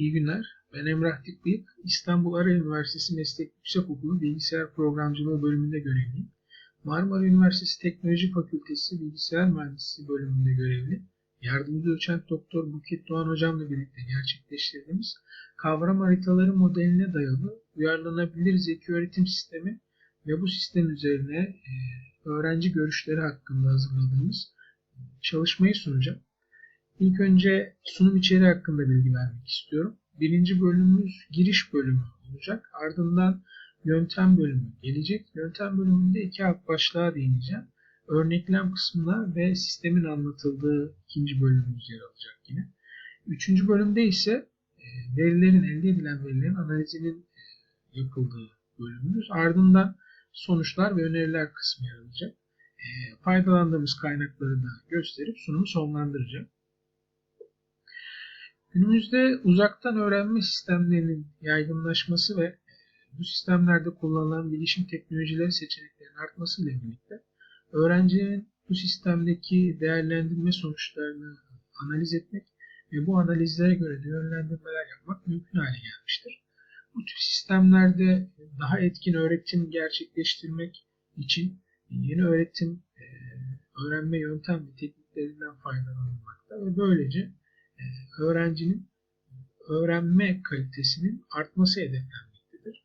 İyi günler. Ben Emrah Dikbıyık. İstanbul Ara Üniversitesi Meslek Yüksekokulu Bilgisayar Programcılığı bölümünde görevliyim. Marmara Üniversitesi Teknoloji Fakültesi Bilgisayar Mühendisliği bölümünde görevli. Yardımcı doçent Doktor Buket Doğan hocamla birlikte gerçekleştirdiğimiz kavram haritaları modeline dayalı uyarlanabilir zeki öğretim sistemi ve bu sistem üzerine öğrenci görüşleri hakkında hazırladığımız çalışmayı sunacağım. İlk önce sunum içeriği hakkında bilgi vermek istiyorum. Birinci bölümümüz giriş bölümü olacak. Ardından yöntem bölümü gelecek. Yöntem bölümünde iki alt başlığa değineceğim. Örneklem kısmına ve sistemin anlatıldığı ikinci bölümümüz yer alacak yine. Üçüncü bölümde ise e, verilerin, elde edilen verilerin analizinin e, yapıldığı bölümümüz. Ardından sonuçlar ve öneriler kısmı yer alacak. E, faydalandığımız kaynakları da gösterip sunumu sonlandıracağım. Günümüzde uzaktan öğrenme sistemlerinin yaygınlaşması ve bu sistemlerde kullanılan bilişim teknolojileri seçeneklerinin artmasıyla birlikte öğrencinin bu sistemdeki değerlendirme sonuçlarını analiz etmek ve bu analizlere göre de yönlendirmeler yapmak mümkün hale gelmiştir. Bu tür sistemlerde daha etkin öğretim gerçekleştirmek için yeni öğretim öğrenme yöntem ve tekniklerinden faydalanılmakta ve böylece öğrencinin öğrenme kalitesinin artması hedeflenmektedir.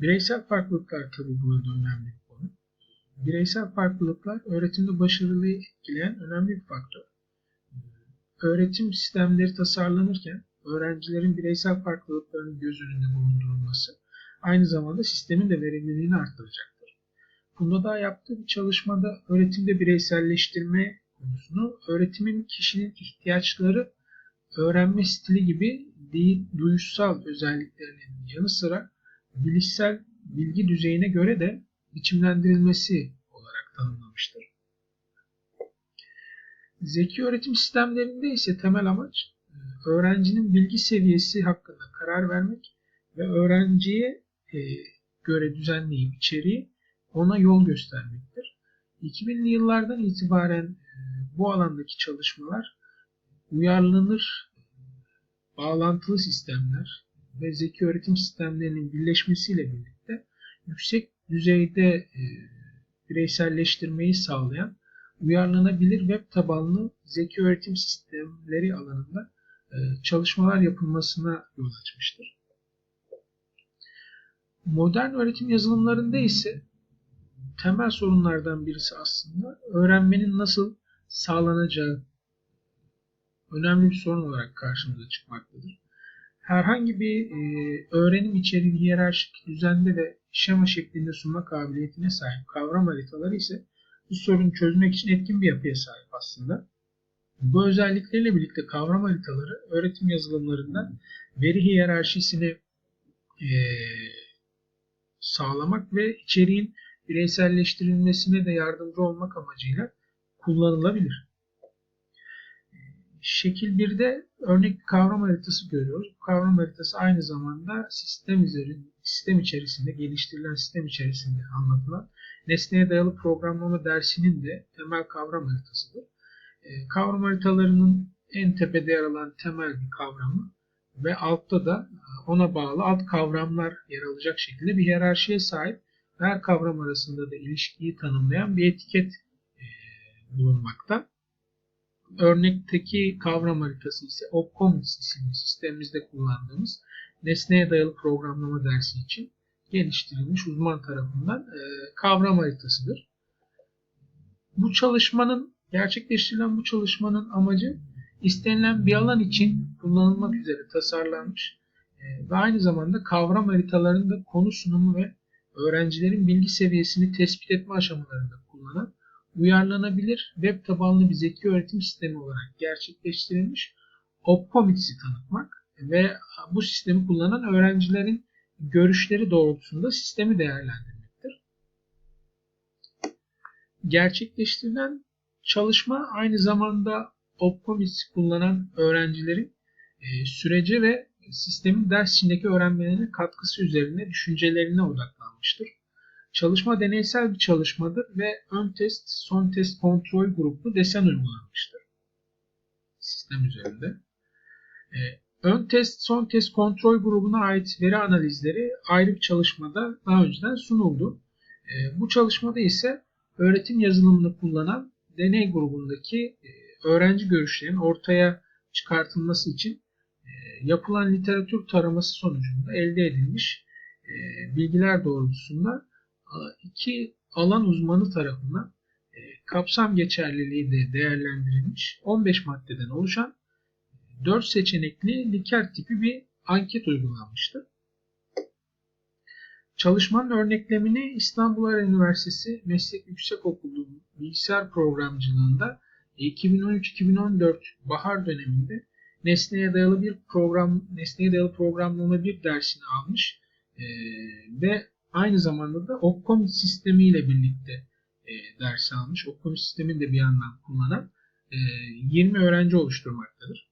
Bireysel farklılıklar tabi burada önemli bir konu. Bireysel farklılıklar öğretimde başarılıyı etkileyen önemli bir faktör. Öğretim sistemleri tasarlanırken öğrencilerin bireysel farklılıklarının göz önünde bulundurulması aynı zamanda sistemin de verimliliğini arttıracaktır. Bunda daha yaptığı bir çalışmada öğretimde bireyselleştirme konusunu öğretimin kişinin ihtiyaçları, öğrenme stili gibi değil, duyuşsal özelliklerinin yanı sıra bilişsel bilgi düzeyine göre de biçimlendirilmesi olarak tanımlamıştır. Zeki öğretim sistemlerinde ise temel amaç öğrencinin bilgi seviyesi hakkında karar vermek ve öğrenciye göre düzenleyip içeriği ona yol göstermektir. 2000'li yıllardan itibaren bu alandaki çalışmalar uyarlanır bağlantılı sistemler ve zeki öğretim sistemlerinin birleşmesiyle birlikte yüksek düzeyde e, bireyselleştirmeyi sağlayan uyarlanabilir web tabanlı zeki öğretim sistemleri alanında e, çalışmalar yapılmasına yol açmıştır. Modern öğretim yazılımlarında ise temel sorunlardan birisi aslında öğrenmenin nasıl sağlanacağı önemli bir sorun olarak karşımıza çıkmaktadır. Herhangi bir e, öğrenim içeriğini hiyerarşik düzende ve şema şeklinde sunma kabiliyetine sahip kavram haritaları ise bu sorunu çözmek için etkin bir yapıya sahip aslında. Bu özellikleriyle birlikte kavram haritaları öğretim yazılımlarından veri hiyerarşisini e, sağlamak ve içeriğin bireyselleştirilmesine de yardımcı olmak amacıyla kullanılabilir. Şekil 1'de örnek kavram haritası görüyoruz. Bu kavram haritası aynı zamanda sistem üzerinde, sistem içerisinde, geliştirilen sistem içerisinde anlatılan nesneye dayalı programlama dersinin de temel kavram haritasıdır. Ee, kavram haritalarının en tepede yer alan temel bir kavramı ve altta da e, ona bağlı alt kavramlar yer alacak şekilde bir hiyerarşiye sahip her kavram arasında da ilişkiyi tanımlayan bir etiket bulunmakta. Örnekteki kavram haritası ise Opcommons isimli sistemimizde kullandığımız nesneye dayalı programlama dersi için geliştirilmiş uzman tarafından e, kavram haritasıdır. Bu çalışmanın gerçekleştirilen bu çalışmanın amacı istenilen bir alan için kullanılmak üzere tasarlanmış e, ve aynı zamanda kavram haritalarında konu sunumu ve öğrencilerin bilgi seviyesini tespit etme aşamalarında kullanan uyarlanabilir web tabanlı bir zeki öğretim sistemi olarak gerçekleştirilmiş Opcomics'i tanıtmak ve bu sistemi kullanan öğrencilerin görüşleri doğrultusunda sistemi değerlendirmektir. Gerçekleştirilen çalışma aynı zamanda Opcomics kullanan öğrencilerin e, sürece ve sistemin ders içindeki öğrenmelerine katkısı üzerine düşüncelerine odaklanmıştır. Çalışma deneysel bir çalışmadır ve ön test, son test kontrol gruplu desen uygulanmıştır sistem üzerinde. E, ön test, son test kontrol grubuna ait veri analizleri ayrı bir çalışmada daha önceden sunuldu. E, bu çalışmada ise öğretim yazılımını kullanan deney grubundaki e, öğrenci görüşlerinin ortaya çıkartılması için e, yapılan literatür taraması sonucunda elde edilmiş e, bilgiler doğrultusunda iki alan uzmanı tarafından kapsam geçerliliği de değerlendirilmiş 15 maddeden oluşan 4 seçenekli Likert tipi bir anket uygulanmıştı. Çalışmanın örneklemini İstanbul Üniversitesi Meslek Yüksekokulu Bilgisayar Programcılığında 2013-2014 bahar döneminde nesneye dayalı bir program, nesneye dayalı programlama bir dersini almış e, ve aynı zamanda da Opcom sistemiyle birlikte e, ders almış. Opcom sistemini de bir yandan kullanan e, 20 öğrenci oluşturmaktadır.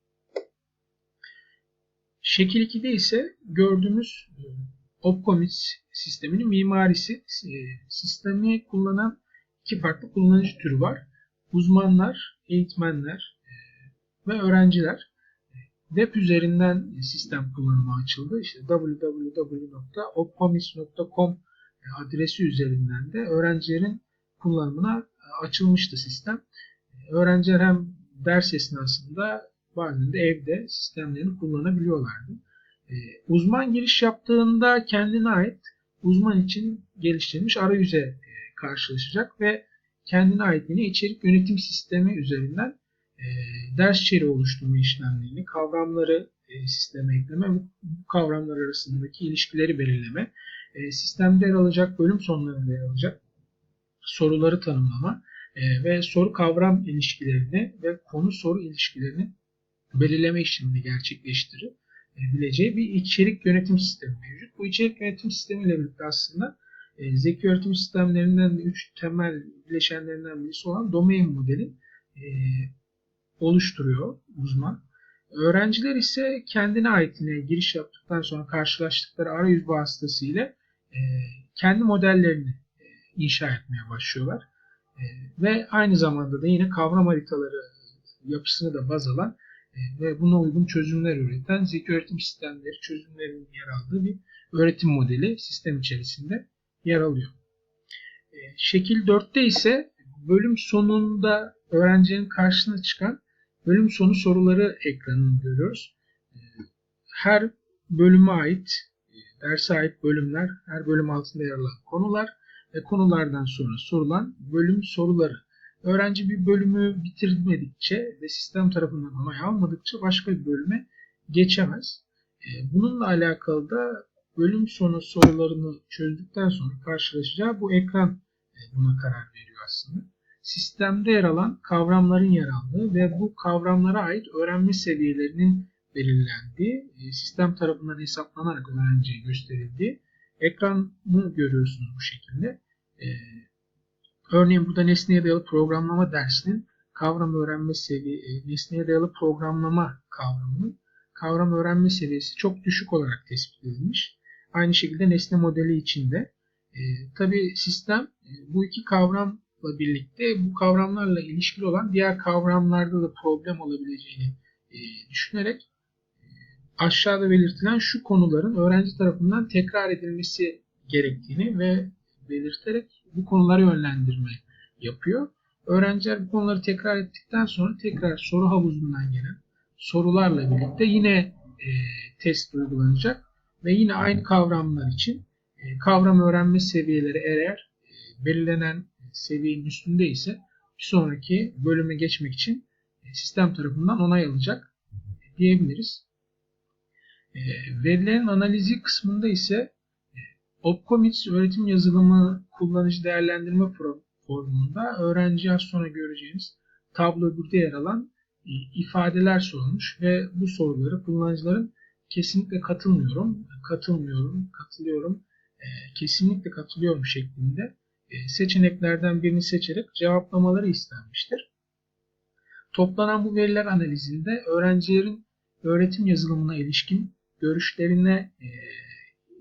Şekil 2'de ise gördüğümüz e, Opcomis sisteminin mimarisi. E, sistemi kullanan iki farklı kullanıcı türü var. Uzmanlar, eğitmenler e, ve öğrenciler. Web üzerinden sistem kullanıma açıldı. İşte www.opcomis.com adresi üzerinden de öğrencilerin kullanımına açılmıştı sistem. Öğrenciler hem ders esnasında bazen de evde sistemlerini kullanabiliyorlardı. Uzman giriş yaptığında kendine ait uzman için geliştirilmiş arayüze karşılaşacak ve kendine ait yine içerik yönetim sistemi üzerinden e, ders içeriği oluşturma işlemlerini, kavramları e, sisteme ekleme, bu, kavramlar arasındaki ilişkileri belirleme, e, sistemde yer alacak, bölüm sonlarında yer alacak soruları tanımlama e, ve soru kavram ilişkilerini ve konu soru ilişkilerini belirleme işlemini gerçekleştirebileceği bir içerik yönetim sistemi mevcut. Bu içerik yönetim sistemiyle birlikte aslında e, zeki öğretim sistemlerinden üç temel bileşenlerinden birisi olan domain modelin e, oluşturuyor uzman. Öğrenciler ise kendine aitine giriş yaptıktan sonra karşılaştıkları arayüz vasıtasıyla e, kendi modellerini e, inşa etmeye başlıyorlar. E, ve aynı zamanda da yine kavram haritaları yapısını da baz alan e, ve buna uygun çözümler üreten zeki öğretim sistemleri çözümlerinin yer aldığı bir öğretim modeli sistem içerisinde yer alıyor. Şekil 4'te ise bölüm sonunda öğrencinin karşısına çıkan bölüm sonu soruları ekranını görüyoruz. E, her bölüme ait, e, derse ait bölümler, her bölüm altında yer alan konular ve konulardan sonra sorulan bölüm soruları. Öğrenci bir bölümü bitirmedikçe ve sistem tarafından onay almadıkça başka bir bölüme geçemez. Bununla alakalı da bölüm sonu sorularını çözdükten sonra karşılaşacağı bu ekran e, buna karar veriyor aslında. Sistemde yer alan kavramların yer aldığı ve bu kavramlara ait öğrenme seviyelerinin belirlendiği, e, sistem tarafından hesaplanarak öğrenciye gösterildiği ekranı görüyorsunuz bu şekilde. E, örneğin burada nesneye dayalı programlama dersinin kavram öğrenme seviyesi, nesneye dayalı programlama kavramının kavram öğrenme seviyesi çok düşük olarak tespit edilmiş. Aynı şekilde nesne modeli içinde. E, Tabi sistem e, bu iki kavramla birlikte bu kavramlarla ilişkili olan diğer kavramlarda da problem olabileceğini e, düşünerek e, aşağıda belirtilen şu konuların öğrenci tarafından tekrar edilmesi gerektiğini ve belirterek bu konuları yönlendirme yapıyor. Öğrenciler bu konuları tekrar ettikten sonra tekrar soru havuzundan gelen sorularla birlikte yine e, test uygulanacak ve yine aynı kavramlar için e, kavram öğrenme seviyeleri eğer e, belirlenen seviyenin üstünde ise bir sonraki bölüme geçmek için e, sistem tarafından onay alacak diyebiliriz. Verilerin analizi kısmında ise Opcommits öğretim yazılımı kullanıcı değerlendirme formunda öğrenci az sonra göreceğiniz tablo burada yer alan ifadeler sorulmuş ve bu soruları kullanıcıların kesinlikle katılmıyorum, katılmıyorum, katılıyorum, e, kesinlikle katılıyorum şeklinde e, seçeneklerden birini seçerek cevaplamaları istenmiştir. Toplanan bu veriler analizinde öğrencilerin öğretim yazılımına ilişkin görüşlerine e,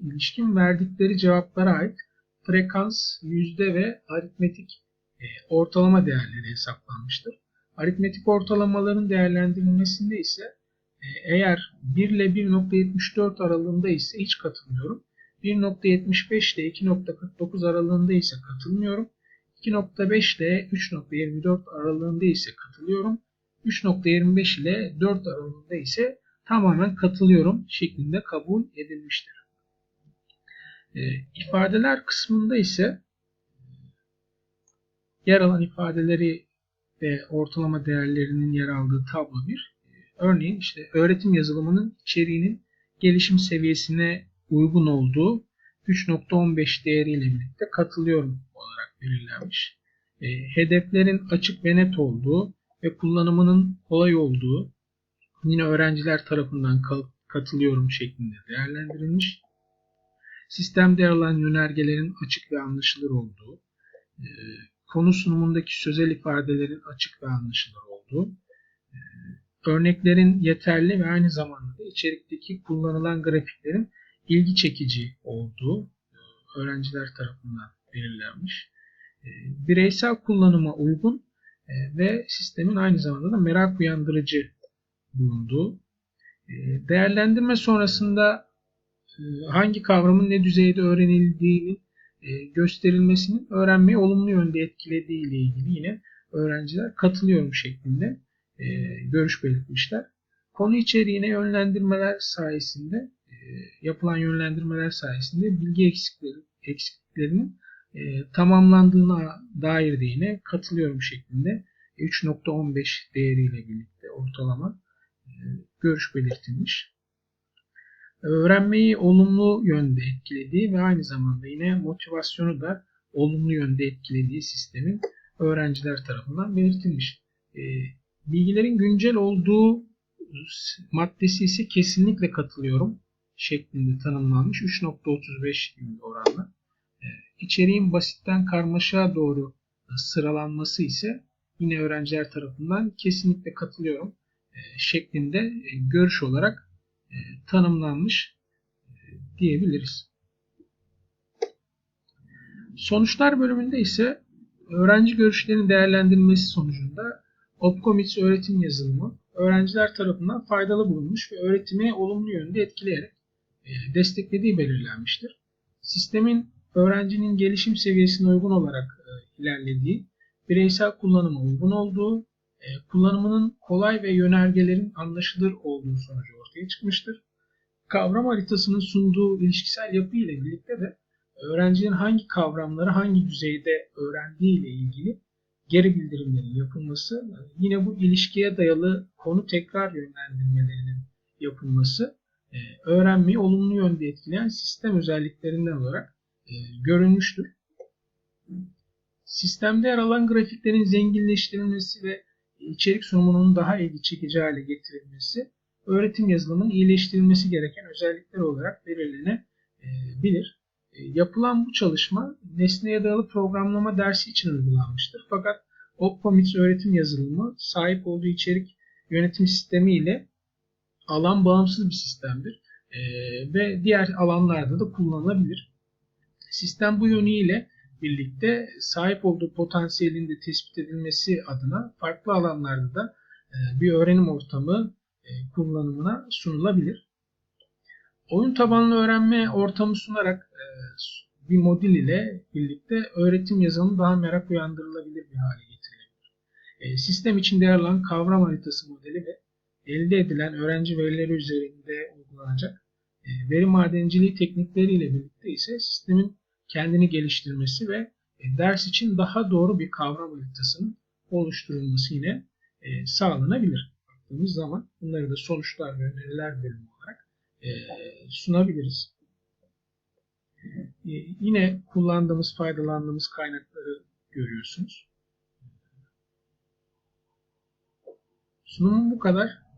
ilişkin verdikleri cevaplara ait frekans, yüzde ve aritmetik e, ortalama değerleri hesaplanmıştır. Aritmetik ortalamaların değerlendirilmesinde ise E, Eğer 1 ile 1.74 aralığında ise hiç katılmıyorum. 1.75 ile 2.49 aralığında ise katılmıyorum. 2.5 ile 3.24 aralığında ise katılıyorum. 3.25 ile 4 aralığında ise tamamen katılıyorum şeklinde kabul edilmiştir. E, ifadeler kısmında ise yer alan ifadeleri ve ortalama değerlerinin yer aldığı tablo 1. Örneğin işte öğretim yazılımının içeriğinin gelişim seviyesine uygun olduğu 3.15 değeriyle birlikte katılıyorum olarak belirlenmiş. E, hedeflerin açık ve net olduğu ve kullanımının kolay olduğu yine öğrenciler tarafından katılıyorum şeklinde değerlendirilmiş. Sistemde yer alan yönergelerin açık ve anlaşılır olduğu, e, konu sunumundaki sözel ifadelerin açık ve anlaşılır olduğu, e, örneklerin yeterli ve aynı zamanda da içerikteki kullanılan grafiklerin ilgi çekici olduğu e, öğrenciler tarafından belirlenmiş. E, bireysel kullanıma uygun ve sistemin aynı zamanda da merak uyandırıcı bulunduğu. Değerlendirme sonrasında hangi kavramın ne düzeyde öğrenildiğinin gösterilmesinin öğrenmeyi olumlu yönde etkilediği ile ilgili yine öğrenciler katılıyorum şeklinde e, görüş belirtmişler. Konu içeriğine yönlendirmeler sayesinde e, yapılan yönlendirmeler sayesinde bilgi eksikleri, eksikliklerinin e, tamamlandığına dair de yine katılıyorum şeklinde 3.15 değeriyle birlikte ortalama e, görüş belirtilmiş. Öğrenmeyi olumlu yönde etkilediği ve aynı zamanda yine motivasyonu da olumlu yönde etkilediği sistemin öğrenciler tarafından belirtilmiş. E, bilgilerin güncel olduğu maddesi ise kesinlikle katılıyorum şeklinde tanımlanmış 3.35 gibi oranla. Ee, içeriğin basitten karmaşa doğru sıralanması ise yine öğrenciler tarafından kesinlikle katılıyorum e, şeklinde e, görüş olarak e, tanımlanmış diyebiliriz. Sonuçlar bölümünde ise öğrenci görüşlerinin değerlendirilmesi sonucunda Opcomics öğretim yazılımı öğrenciler tarafından faydalı bulunmuş ve öğretimi olumlu yönde etkileyerek e, desteklediği belirlenmiştir. Sistemin öğrencinin gelişim seviyesine uygun olarak e, ilerlediği, bireysel kullanıma uygun olduğu, e, kullanımının kolay ve yönergelerin anlaşılır olduğu sonucu ortaya çıkmıştır. Kavram haritasının sunduğu ilişkisel yapı ile birlikte de öğrencinin hangi kavramları hangi düzeyde öğrendiği ile ilgili geri bildirimlerin yapılması, yine bu ilişkiye dayalı konu tekrar yönlendirmelerinin yapılması e, öğrenmeyi olumlu yönde etkileyen sistem özelliklerinden olarak e, görülmüştür. Sistemde yer alan grafiklerin zenginleştirilmesi ve içerik sunumunun daha ilgi çekici hale getirilmesi, öğretim yazılımının iyileştirilmesi gereken özellikler olarak belirlenebilir. E, yapılan bu çalışma nesneye dayalı programlama dersi için uygulanmıştır. Fakat Opcomics öğretim yazılımı sahip olduğu içerik yönetim sistemi ile alan bağımsız bir sistemdir. E, ve diğer alanlarda da kullanılabilir. Sistem bu yönüyle birlikte sahip olduğu potansiyelin de tespit edilmesi adına farklı alanlarda da e, bir öğrenim ortamı kullanımına sunulabilir. Oyun tabanlı öğrenme ortamı sunarak bir modül ile birlikte öğretim yazılımı daha merak uyandırılabilir bir hale getirilebilir. E, sistem içinde yer alan kavram haritası modeli ve elde edilen öğrenci verileri üzerinde uygulanacak e, veri madenciliği teknikleriyle birlikte ise sistemin kendini geliştirmesi ve e, ders için daha doğru bir kavram haritasının oluşturulması yine e, sağlanabilir. Baktığımız zaman bunları da sonuçlar ve öneriler bölümü olarak e, sunabiliriz. Ee, yine kullandığımız, faydalandığımız kaynakları görüyorsunuz. Sunumum bu kadar.